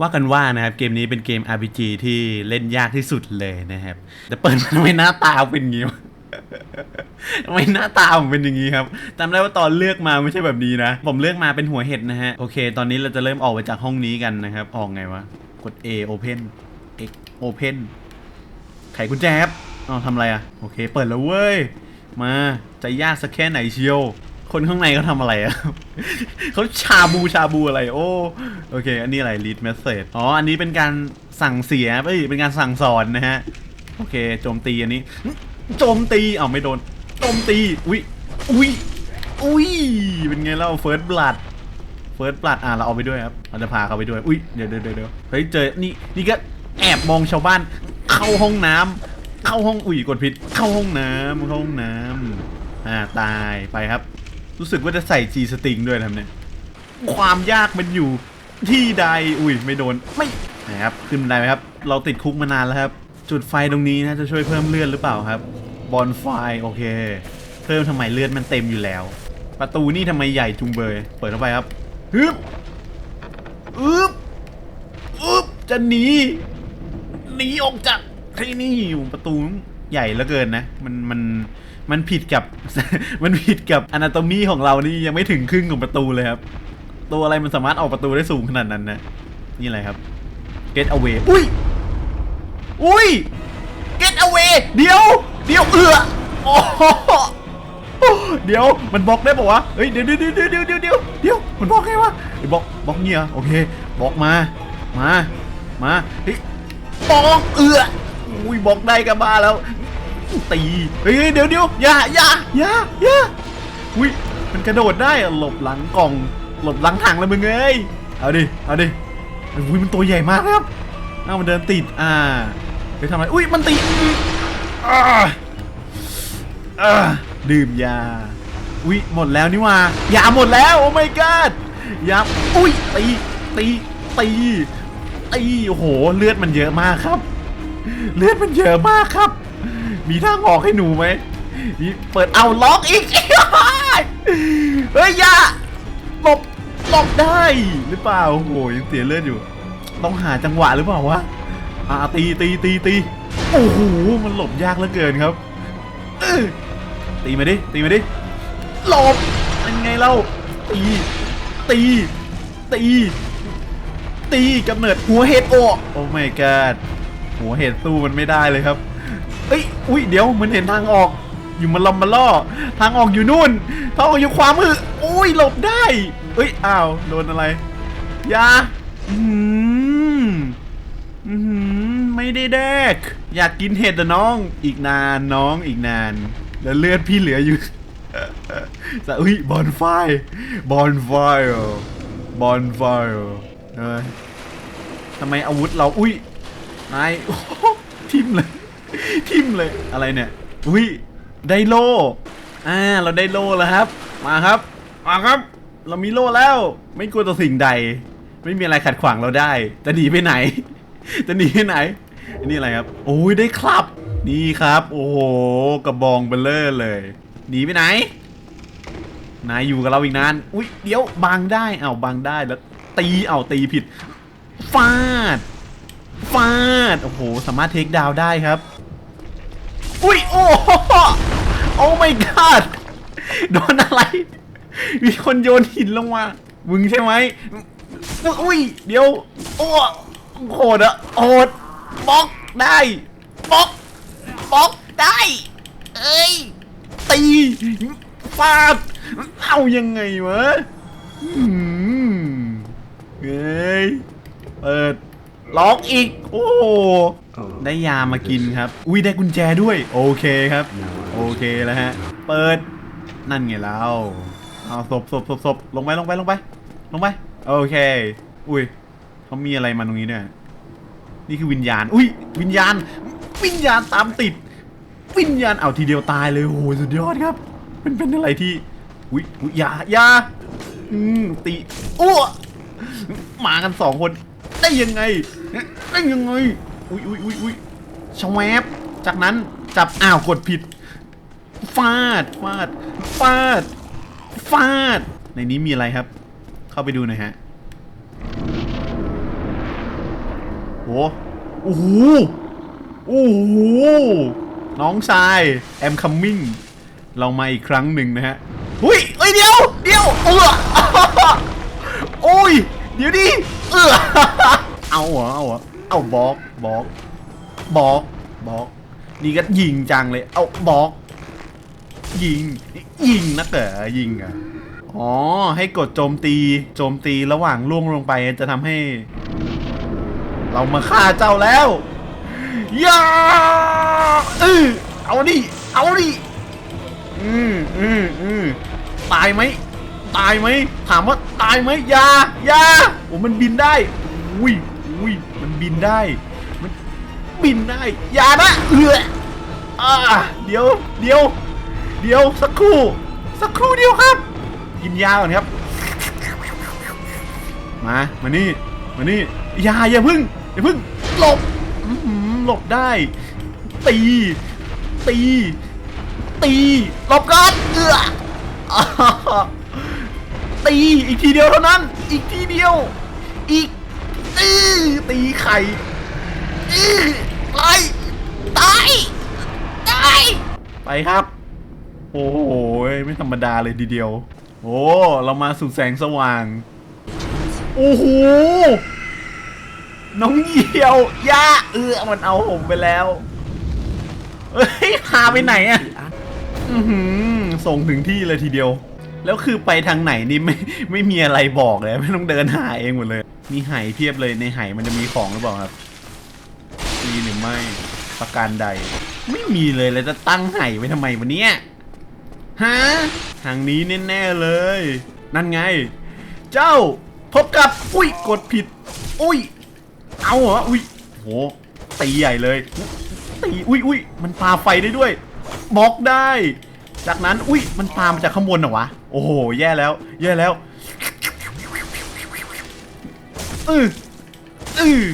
ว่ากันว่านะครับเกมนี้เป็นเกม RPG ที่เล่นยากที่สุดเลยนะครับ แต่เปิดมาทำไมหน้าตาเป็นอย่างงี้วะทำไมหน้าตาผมเป็นอย่างนี้ครับจำได้ว่าตอนเลือกมาไม่ใช่แบบนี้นะ ผมเลือกมาเป็นหัวเห็ดนะฮะ โอเค ตอนนี้เราจะเริ่มออกไปจากห้องนี้กันนะครับ ออกไงวะ กด A Open X Open ไขกุญแจครับอ๋อทำอะไรอะโอเค เปิดแล้วเว้ย มา จะยากสักแค่ไหนเชียว คนข้างในเขาทำอะไรอะเขาชาบูชาบูอะไร โอ้ โอเค อันนี้อะไร read message อ๋อ อันนี้เป็นการสั่งเสียเอ้ย เป็นการสั่งสอนนะฮะ โอเค โจมตีอันนี้ โจมตีเอ้าไม่โดน โจมตี อุ้ย อุ้ย อุ้ย เป็นไงเล่า first blood first blood อะเราเอาไปด้วยครับเราจะพาเขาไปด้วย อุ้ยเดี๋ยวเดี๋ยวเดี๋ยวเฮ้ยเจอ นี่นี่ก็แอบมองชาวบ้าน เข้าห้องน้ำเข้าห้อง อุ้ยกดผิด เข้าห้องน้ำเข้าห้องน้ำอ่าตายไปครับ รู้สึกว่าจะใส่ G string ด้วยนะครับเนี่ยความยากมันอยู่ที่ใดอุ้ยไม่โดนไม่นะครับขึ้นบันไดไหมครับ เราติดคุกมานานแล้วครับ จุดไฟตรงนี้นะจะช่วยเพิ่มเลือดหรือเปล่าครับบอลไฟโอเค เพิ่มทำไมเลือดมันเต็มอยู่แล้ว ประตูนี่ทำไมใหญ่จุงเบย เปิดเข้าไปครับฮึบอึบอึบจะหนีหนีออกจากที่นี่ประตูใหญ่เหลือเกินนะ มันมัน มันผิดกับ มันผิดกับอนาโตมีของเรานี่ยังไม่ถึงครึ่งของประตูเลยครับ ตัวอะไรมันสามารถออกประตูได้สูงขนาดนั้นนะ นี่อะไรครับ get away อุ้ย อุ้ย get away เดี๋ยว เดี๋ยวเอือโอ้เดี๋ยวมันบล็อกได้ปะวะ เฮ้ยเดี๋ยวเดี๋ยวเดี๋ยวเดี๋ยวเดี๋ยวเดี๋ยวเดี๋ยวมันบล็อกไงวะไอ้บล็อกบล็อกเนี่ยโอเคบล็อกมา มา มาเฮ้ยบล็อกเอืออุ้ยบล็อกได้กับบ้าแล้ว ตีเฮ้ยเดี๋ยวเดี๋ยวอย่าอย่าอย่าอย่าอุ้ยมันกระโดดได้หลบหลังกล่องหลบหลังถังเลยมึงเอ้ยเอาดิเอาดิอุ้ยมันตัวใหญ่มากครับเอามันเดินติดอ่าไปทำอะไรอุ้ยมันติดอ่าอ่าดื่มยาอุ้ยหมดแล้วนี่ว่ายาหมดแล้วโอ้ my god ยาอุ้ยตีตีตีตีโอ้โหเลือดมันเยอะมากครับ เลือดมันเยอะมากครับ มีทางออกให้หนูไหมนี่เปิดเอาล็อกอีก เฮ้ยอย่าหลบหลบได้หรือเปล่าโอ้โหยังเสียเลือดอยู่ ต้องหาจังหวะหรือเปล่าวะอ่าตีตีตีตีโอ้โหมันหลบยากเหลือเกินครับตีมาดิตีมาดิหลบเป็นไงเล่าตีตี ตี ตีกำเนิดหัวเห็ดโอโอ้ my god หัวเห็ดสู้มันไม่ได้เลยครับ เอ้ย อุ้ย เดี๋ยวเหมันเห็นทางออก อยู่มันลำมาล่อ ทางออกอยู่นู่น ทางออกอยู่ขวามือ อุ้ย หลบได้ เอ้ย อ้าว โดนอะไร ยาอืมอืมไม่ได้แดก อยากกินเห็ดอะน้อง อีกนานน้องอีกนาน แล้วเลือดพี่เหลืออยู่สะอุ้ยบอลไฟ บอลไฟบอลไฟเอ้ยทำไมอาวุธเรา อุ้ยนายทิมเลย ทิมเลยอะไรเนี่ยอุ้ยได้โล่อ่าเราได้โล่แล้วครับ มาครับ มาครับ เรามีโล่แล้ว ไม่กลัวต่อสิ่งใด ไม่มีอะไรขัดขวางเราได้จะหนีไปไหนจะหนีไปไหนอันนี้อะไรครับ โอ้ยได้ครับ นี่ครับ โอ้โหกระบองเบลเลอร์เลยหนีไปไหนนายอยู่กับเราอีกนาน อุ้ยเดี๋ยวบังได้เอาบังได้แล้ว ตีเอาตีผิดฟาดฟาดโอ้โหสามารถเทคดาวน์ได้ครับ อุ้ยโอ้โหโอ้ my god โดนอะไร มีคนโยนหินลงมามึงใช่ไหมอุ้ย เดี๋ยว โอ้โหดอะโหดบล็อกได้บล็อกบล็อกได้ เอ้ย ตีฟาดเอายังไงวะเฮ้ย เปิด ล็อกอีก โอ้โหได้ยามากินครับ อุ้ยได้กุญแจด้วย โอเคครับ โอเคแล้วฮะ เปิด นั่นไงเราเอาศพศพศพศพลงไปลงไปลงไป ลงไป โอเค อุ้ยเขามีอะไรมาตรงนี้เนี่ย นี่คือวิญญาณ อุ้ยวิญญาณ วิญญาณตามติด วิญญาณเอาทีเดียวตายเลย โอ้โหสุดยอดครับ เป็นเป็นอะไรที่ อุ้ยอุ้ยอยาอยาอืมตีอ้วมากันสองคน ได้ยังไงได้ยังไงอุ้ยอุ้ยอุ้ยอุ้ยชแวบจากนั้นจับอ้าวกดผิดฟาดฟาดฟาดฟาด ในนี้มีอะไรครับ เข้าไปดูหน่อยฮะโหโอ้โหโอ้โหน้องชายแอมคัมมิ่งเรามาอีกครั้งหนึ่งนะฮะหุ้ยเอ้ยเดี๋ยวเดี๋ยวเออโอ้ย เดี๋ยวดิเออเอาเหรอเอาเหรอเอาบล็อกบล็อกบล็อกบล็อกนี่ก็ยิงจังเลย เอาบล็อก ยิง ยิงนะเต๋อยิงอะอ๋อ ให้กดโจมตี โจมตีระหว่างล่วงลงไปจะทำให้ เรามาฆ่าเจ้าแล้วย่าเออเอาดิ เอาดิ อืมอืมอืมตายไหม ตายไหมถามว่าตายไหมยายาโอ้มันบินได้อุ้ยอุ้ยมันบินได้ มันบินได้ยานะเอืออ่าเดี๋ยวเดี๋ยวเดี๋ยวสักครู่ สักครู่เดียวครับ กินยาก่อนครับ มามานี่มานี่ยาอย่าพึ่งอย่าพึ่งหลบหลบได้ ตี ตี ตีหลบก่อนเอือ ตีอีกทีเดียวเท่านั้น อีกทีเดียว อีกอตีไข่ตายตายตายไปครับ โอ้โหไม่ธรรมดาเลยทีเดียว โอ้เรามาสู่แสงสว่าง โอ้โหน้องเหี่ยวย่าเออมันเอาผมไปแล้วเฮ้ยพาไปไหนอะอือหือส่งถึงที่เลยทีเดียว แล้วคือไปทางไหนนี่ไม่ไม่มีอะไรบอกเลย ไม่ต้องเดินหาเองหมดเลย มีไหเพียบเลยในไหมันจะมีของหรือเปล่าครับมีหรือไม่ประการใด ไม่มีเลยแล้วจะตั้งไหไว้ทำไมวันนี้ฮะทางนี้แน่ๆเลย นั่นไง เจ้าพบกับ อุ้ยกดผิด อุ้ย เอาเหรออุ้ยโหตีใหญ่เลยตีอุ้ยอุ้ยมันปาไฟได้ด้วยบล็อกได้ จากนั้นอุ้ยมันปามาจากข้างบนเหรอวะ โอ้โห แย่แล้ว แย่แล้วอืออือ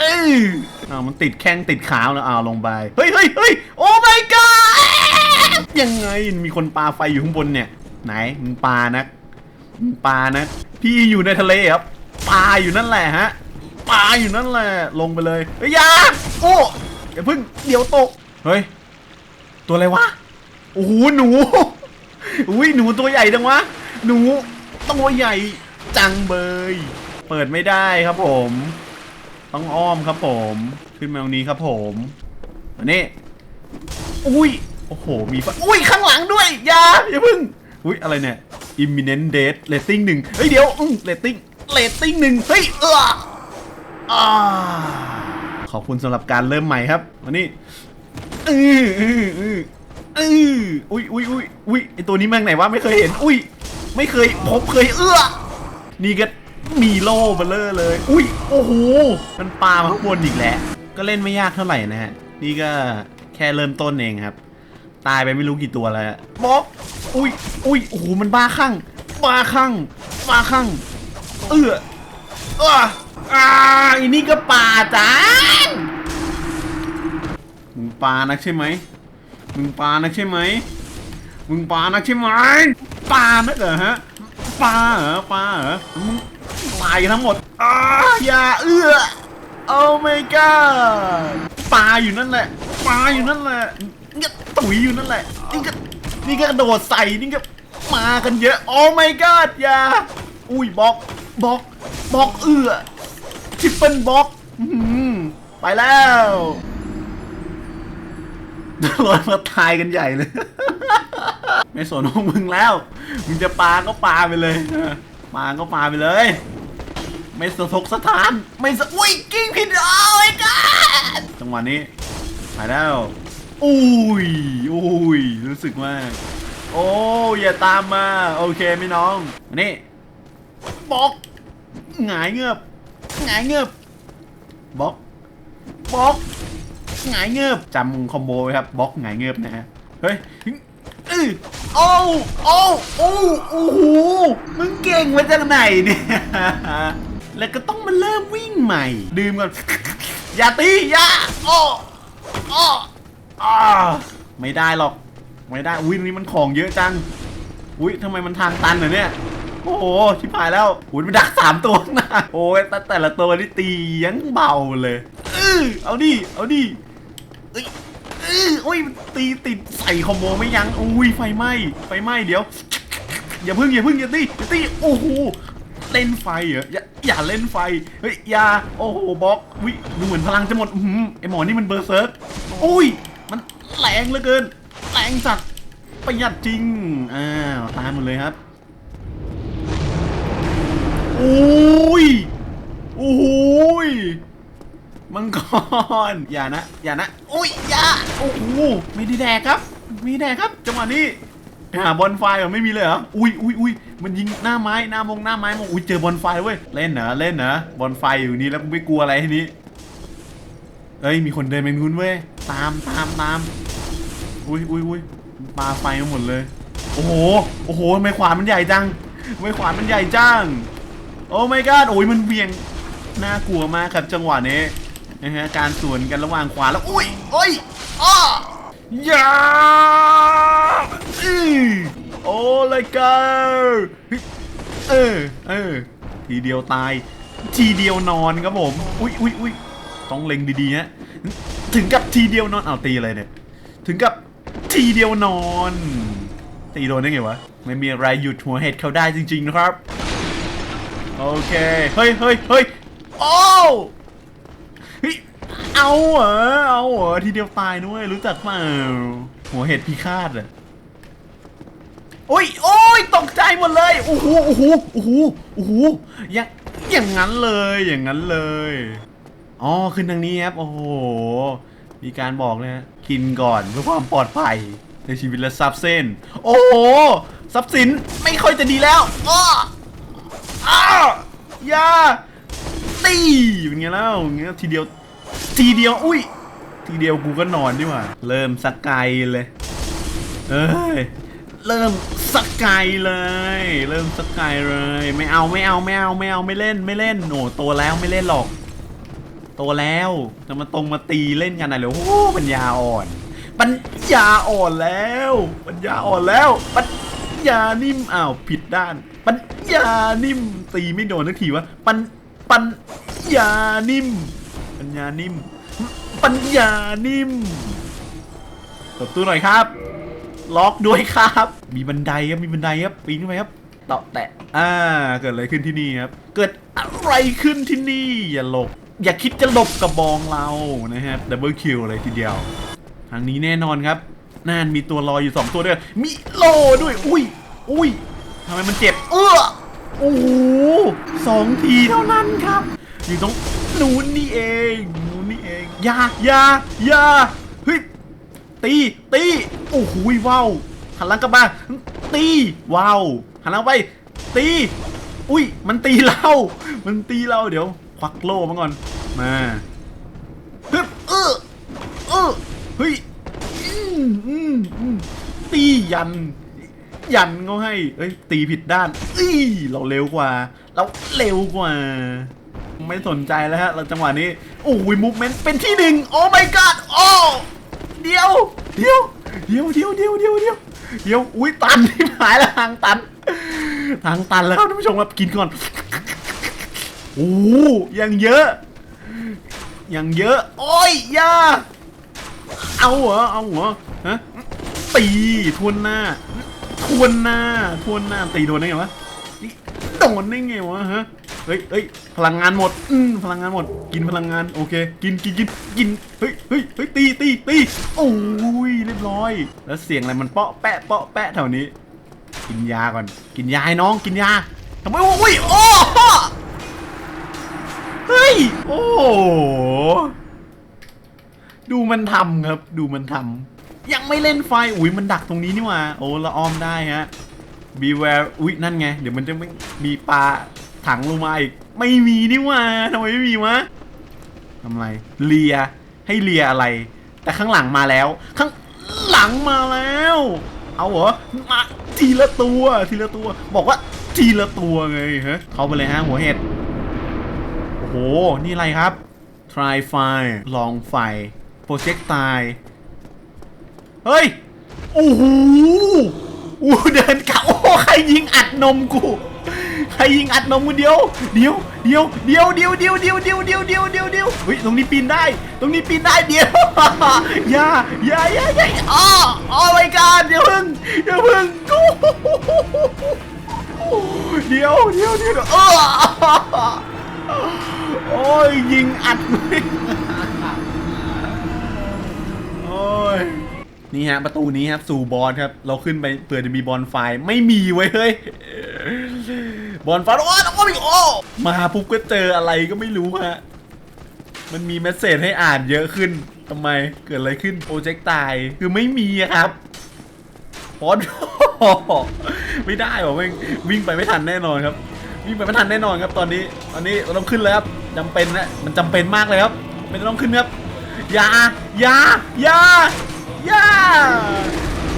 อืออ้าวมันติดแข้งติดขาแล้วอ้าวลงไป เฮ้ยเฮ้ยเฮ้ยโอ้ my god ยังไง มีคนปาไฟอยู่ข้างบนเนี่ย ไหนมึงปานะมึงปานะ พี่อยู่ในทะเลครับ ปาอยู่นั่นแหละฮะ ปาอยู่นั่นแหละ ลงไปเลยเฮ้ยยาโอ้อย่าพิ่ง เดี๋ยวตก เฮ้ย ตัวอะไรวะ โอ้โห หนู อุ้ยหนูตัวใหญ่จังวะ หนูตัวใหญ่จังเบย เปิดไม่ได้ครับผม ต้องอ้อมครับผม ขึ้นมาตรงนี้ครับผมอันนี้ อุ้ย โอ้โห มีไฟอุ้ย ข้างหลังด้วย อย่า อย่าพึ่ง อุ้ย อะไรเนี่ย imminent death rating หนึ่งเฮ้ย เดี๋ยวอืม rating rating หนึ่งเฮ้ย เอออ่าขอบคุณสำหรับการเริ่มใหม่ครับ วันนี้อืออืออือ อืออุ้ยอุ้ยอุ้ยอุ้ยไอตัวนี้แม่งไหนวะไม่เคยเห็น อุ้ย ไม่เคยพบเคยเอื้อ นี่ก็มีโล่เบลเลอร์เลย อุ้ย โอ้โห มันปลามาข้างบนอีกแล้ว ก็เล่นไม่ยากเท่าไหร่นะฮะ นี่ก็แค่เริ่มต้นเองครับ ตายไปไม่รู้กี่ตัวแล้วบล็อกอุ้ย อุ้ย โอ้โห มันบ้าคลั่งบ้าคลั่งบ้าคลั่งเอื้อเอออ่าอันนี้ก็ป่าจ้ามึงปลานักใช่ไหม มึงปลานักใช่ไหมมึงปลานักใช่ไหมปลานักเหรอฮะปลาเหรอปลาเหรอมึงตายทั้งหมดอ้าอย่าเอื้อโอ้ my god ปลาอยู่นั่นแหละปลาอยู่นั่นแหละนี่ก็ตุ๋ยอยู่นั่นแหละนี่ก็นี่ก็กระโดดใส่นี่ก็มากันเยอะโอ้ my god อย่าอุ้ยบล็อกบล็อกบล็อกเอื้อทริปเปิลบล็อกไปแล้ว ลอยมาตายกันใหญ่เลย ไม่สนของมึงแล้ว มึงจะปาก็ปาไปเลยปาก็ปาไปเลย ไม่สะทกสะท้าน ไม่สะอุ้ยกิ้งผิดโอ้ยกันจังหวะนี้ไปแล้วอุ้ยอุ้ยรู้สึกว่าโอ้อย่าตามมา โอเคไหมน้องนี่บล็อกหงายเงือบหงายเงือบบล็อกบล็อก หงายเงือบจำคอมโบไว้ครับบล็อกหงายเงือบนะฮะเฮ้ยอื้อโอ้โอ้โอ้โอ้โหมึงเก่งมาจากไหนเนี่ยแล้วก็ต้องมาเริ่มวิ่งใหม่ ดื่มก่อนอย่าตีอย่าอ้ออ้ออ้าไม่ได้หรอก ไม่ได้อุ้ยตรงนี้มันของเยอะจังอุ้ยทำไมมันทางตันเหรอเนี่ยโอ้โหชิบหายแล้วหุ่นมันดักสามตัวน้าโอ้ยแต่แต่ละตัวนี่ตียังเบาเลยเออเอาดิเอาดิ เอ้ยเอ้ยโอ้ยตีติดใส่คอมโบไม่ยั้งอุ้ยไฟไหม้ไฟไหม้เดี๋ยว อย่าพึ่งอย่าพึ่งอย่าตีอย่าตีโอ้โหเล่นไฟเหรออย่าอย่าเล่นไฟเฮ้ยอย่าโอ้โหบล็อกวิดูเหมือนพลังจะหมดอื้ออไอหมอนี่มันเบอร์เซิร์กอุ้ย มันแรงเหลือเกินแรงสัตว์ประหยัดจริงอ้าวตามหมดเลยครับโอ้ยโอ้ย มังกร อย่านะ อย่านะ อุ้ย อย่า โอ้โห ไม่ได้แดกครับ ไม่ได้แดกครับ จังหวะนี้ หาบอลไฟเหรอไม่มีเลยเหรอ อุ้ยอุ้ยอุ้ยมันยิงหน้าไม้ หน้ามง หน้าไม้มงอุ้ย เจอบอลไฟเว้ย เล่นเหรอ เล่นเหรอ บอลไฟอยู่นี่แล้วมึงไม่กลัวอะไรทีนี้ เอ้ย มีคนเดินเป็นคุณเว้ย ตามตามตาม อุ้ยอุ้ยอุ้ยปาไฟมาหมดเลย โอ้โห โอ้โหทำไมขวานมันใหญ่จังทำไมขวานมันใหญ่จัง โอ้ my god โอ้ยมันเบี่ยง น่ากลัวมากครับจังหวะนี้ นะฮะการสวนกันระหว่างขวาแล้วอุ้ยโอ้ยอ้อยาอือโอ้เลยเกอร์เออเออทีเดียวตาย ทีเดียวนอนครับผมอุ้ยอุ้ยอุ้ยต้องเล็งดีๆฮะถึงกับทีเดียวนอนเอาตีอะไรเนี่ยถึงกับทีเดียวนอน ตีโดนได้ไงวะไม่มีอะไรหยุดหัวเห็ดเขาได้จริงๆนะครับ โอเค เฮ้ยเฮ้ยเฮ้ยโอ้ เฮ้ยเอาเหรอเอาเหรอทีเดียวตายด้วยรู้จักเปล่าหัวเห็ดพิฆาตอะโอ้ยโอ้ยตกใจหมดเลยโอ้โหโอ้โหโอ้โหโอ้โหอย่างอย่างนั้นเลยอย่างนั้นเลยอ๋อขึ้นทางนี้ครับโอ้โหมีการบอกเลยนะกินก่อนเพื่อความปลอดภัยในชีวิตและทรัพย์เส้น โอ้โหทรัพย์สินไม่ค่อยจะดีแล้วอ้ออ้าวอย่า ตีเป็นไงแล้วอย่างเงี้ยทีเดียว ทีเดียว อุ้ย ทีเดียวกูก็นอนดีกว่า เริ่มสกายเลย เอ้ย เริ่มสกายเลย เริ่มสกายเลย ไม่เอาไม่เอาไม่เอาไม่เอาไม่เล่นไม่เล่นโอ้โตแล้วไม่เล่นหรอก โตแล้วจะมาตรงมาตีเล่นกันอะไรเลยโอ้ปัญญาอ่อน ปัญญาอ่อนแล้ว ปัญญาอ่อนแล้ว ปัญญานิ่มอ้าวผิดด้าน ปัญญานิ่มตีไม่โดนสักทีวะปัญ ปัญญานิ่ม ปัญญานิ่ม ปัญญานิ่มเปิดประตูหน่อยครับ ล็อกด้วยครับ มีบันไดครับ มีบันไดครับ ปีนขึ้นไปครับต่อแตะ อ่า เกิดอะไรขึ้นที่นี่ครับ เกิดอะไรขึ้นที่นี่ อย่าหลบ อย่าคิดจะหลบกระบองเรานะครับดับเบิลคิวเลยทีเดียว ทางนี้แน่นอนครับน่านมีตัวรออยู่ 2 ตัวด้วย มีโลด้วย อุ้ย อุ้ยทำไมมันเจ็บ เออโอ้โห สองทีเท่านั้นครับ อยู่ตรงนู้นนี่เองนู้นนี่เองอย่าอย่าอย่าเฮ้ยตีตีโอ้โหว้าวหันหลังกลับมาตีว้าวหันหลังไป ตี อุ้ยมันตีเรา มันตีเราเดี๋ยว ควักโล่มาก่อนมาฮึบเออเออเฮ้ยอืมอืมอืมตียัน ยันเขาให้เอ้ยตีผิดด้านอี้เราเร็วกว่า เราเร็วกว่า ไม่สนใจแล้วฮะเราจังหวะนี้โอ้ยมูฟเมนต์เป็นที่หนึ่งโอ้ my god โอ้เดียวเดียวเดียวเดียวเดียวเดียวเดียวเดียวอุ้ยตันที่หายแล้วทางตัน ทางตันแล้วท่านผู้ชมครับกินก่อนโอ้ยังเยอะยังเยอะ โอ้ยยาเอาเหรอเอาเหรอฮะตีทวนหน้าทวนหน้าทวนหน้าตีโดนได้ไงวะ โดนได้ไงวะฮะเฮ้ยเฮ้ยพลังงานหมดอืมพลังงานหมด กินพลังงานโอเค กินกินกินกินเฮ้ยเฮ้ยเฮ้ยตีตีตีโอ้ยเรียบร้อย แล้วเสียงอะไรมันเปาะแปะเปาะแปะแถวนี้ กินยาก่อน กินยาให้น้องกินยาทำไมอุ้ยโอ้เฮ้ยโอ้ดูมันทำครับ ดูมันทำยังไม่เล่นไฟ อุ้ยมันดักตรงนี้นี่ว่า โอ้ละออมได้ฮะ beware อุ้ยนั่นไง เดี๋ยวมันจะไม่มีปลาถังลงมาอีก ไม่มีนี่ว่าทำไมไม่มีวะทำไรเลียให้เลียอะไร แต่ข้างหลังมาแล้ว ข้างหลังมาแล้ว เอาเหรอมาทีละตัวทีละตัว บอกว่าทีละตัวไงฮะเข้าไปเลยฮะหัวเห็ดโอ้โห นี่อะไรครับ try fire ลองไฟ projectile เฮ้ย โอ้โห อู้เดินกลับโอ้ใครยิงอัดนมกู ใครยิงอัดนมคนเดียว เดียว เดียว เดียว เดียว เดียว เดียว เดียว เดียว เดียว เดียว เดียว เฮ้ย ตรงนี้ปีนได้ ตรงนี้ปีนได้เดียวอย่าอย่าอย่าอย่าอ้ออ้ไม่กันเดี๋ยวพึ่งเดี๋ยวพึ่งกูเดียว เดียว เดียวเออโอ้ยยิงอัดเลย นี่ฮะประตูนี้ครับสู่บอลครับเราขึ้นไปเผื่อจะมีบอลไฟไม่มีไว้เฮ้ยบอลไฟโอ้ยโอ้ยโอ้มาปุ๊บก็เจออะไรก็ไม่รู้ฮะมันมีเมสเซจให้อ่านเยอะขึ้นทำไมเกิดอะไรขึ้นโปรเจกต์ตายคือไม่มีครับพอดไม่ได้หรอแม่งวิ่งไปไม่ทันแน่นอนครับ วิ่งไปไม่ทันแน่นอนครับ ตอนนี้ตอนนี้เราต้องขึ้นแล้วครับจำเป็นนะมันจำเป็นมากเลยครับมันต้องขึ้นครับยาอย่าอย่าอย่า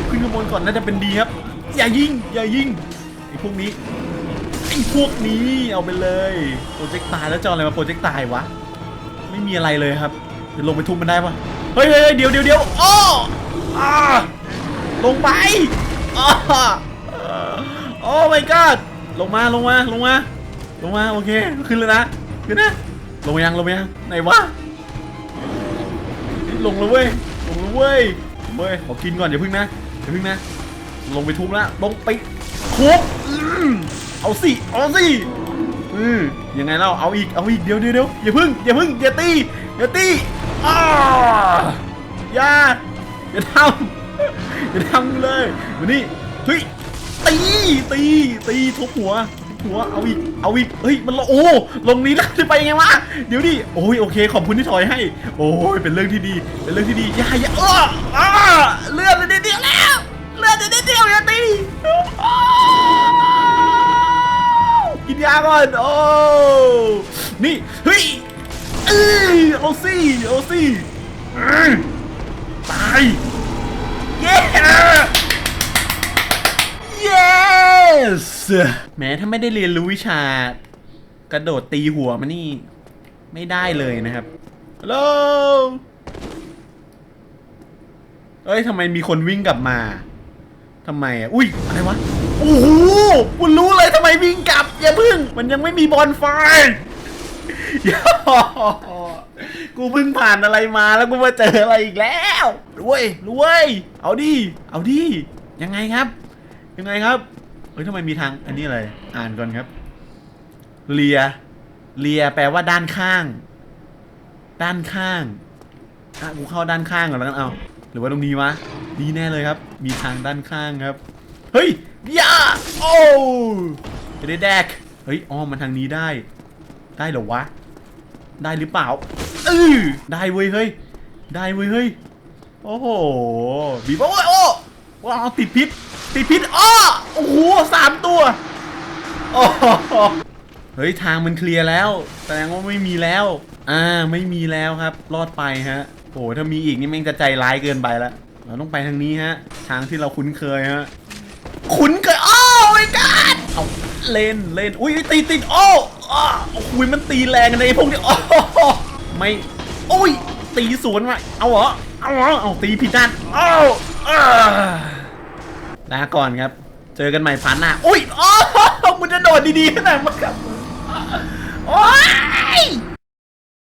ขึ้นข้างบนก่อนน่าจะเป็นดีครับ อย่ายิงอย่ายิงไอ้พวกนี้ไอ้พวกนี้เอาไปเลยโปรเจกต์ตายแล้วจะอาอะไรมาโปรเจกต์ตายวะไม่มีอะไรเลยครับเดี๋ยวลงไปทุบมันได้ปะเฮ้ยเฮ้ยเฮ้ยเดี๋ยวเดี๋ยวเดี๋ยวอ้ออ่าลงไปอ้อโอ้ my god ลงมาลงมาลงมาลงมาโอเคขึ้นเลยนะขึ้นนะลงยังลงยังไหนวะลงแล้วเว้ยลงแล้วเว้ย เว้ยขอกินก่อนอย่าพึ่งนะอย่าพึ่งนะ ลงไปทุบแล้วลงไปทุบอืมเอาสิเอาสิอืมยังไงเราเอาอีกเอาอีกเดี๋ยวเดี๋ยวเดี๋ยวอย่าพึ่งอย่าพึ่งอย่าตีอย่าตีอ้าอย่าอย่าทำอย่าทำเลยมานี่เฮ้ยตีตีตีทุบหัวทุบ หัวเอาอีกเอาอีกเฮ้ยมันละโอ้ลงนี้แล้วจะไปยังไงวะเดี๋ยวดิโอ้ยโอเค ขอบคุณที่ถอยให้ โอ้ยเป็นเรื่องที่ดี เป็นเรื่องที่ดีอย่าอย่าอ้ออเลือดเลยเดียวแล้วเลือดเลยเดียวอย่าตีกินยาก่อนโอ้นี่เฮ้ยเอ้ยเอาสิเอาสิเอ้ยตายเย้ yes แม้ถ้าไม่ได้เรียนรู้วิชา กระโดดตีหัวมันนี่ ไม่ได้เลยนะครับฮัลโหลเอ้ยทำไมมีคนวิ่งกลับมาทำไมอะ อุ้ย อะไรวะ โอ้โหคุณรู้เลยทำไมวิ่งกลับ อย่าพึ่ง มันยังไม่มีบอลไฟย่กูเพิ่งผ่านอะไรมาแล้วกูมาเจออะไรอีกแล้วรวยรวย เอาดิ เอาดิ ยังไงครับ ยังไงครับ เฮ้ยทำไมมีทางอันนี้อะไร อ่านก่อนครับ เลีย เลียแปลว่าด้านข้าง ด้านข้าง อะกูเข้าด้านข้างก่อนแล้วกันเอา หรือว่าตรงนี้วะดีแน่เลยครับ มีทางด้านข้างครับ เฮ้ยย่าโอ้จะได้แดก เฮ้ยอ้อมมันทางนี้ได้ ได้เหรอวะ ได้หรือเปล่าเออได้เว้ยเฮ้ย ได้เว้ยเฮ้ย โอ้โห บีบโอ้ยโอ้ว้าวติดพิษ ติดพิษอ้อโอ้โหสามตัวโอ้เฮ้ยทางมันเคลียร์แล้วแสดงว่าไม่มีแล้ว อ่าไม่มีแล้วครับ รอดไปฮะโอ้โหถ้ามีอีกนี่แม่งจะใจร้ายเกินไปละเราต้องไปทางนี้ฮะ ทางที่เราคุ้นเคยฮะ คุ้นเคย โอ้ยกันเอาเล่นเล่นอุ้ยตีติดโอ้อ้าโอ้โหมันตีแรงในพวกนี้โอ้ไม่อุ้ยตีสวนมาเอาเหรอเอาเหรอเอาตีผิดด้านเอาอ้า ลาก่อนครับ เจอกันใหม่พันหน้าอุ้ยอ๋อมันจะโดดดีๆขนาดมั้งครับโอ้ย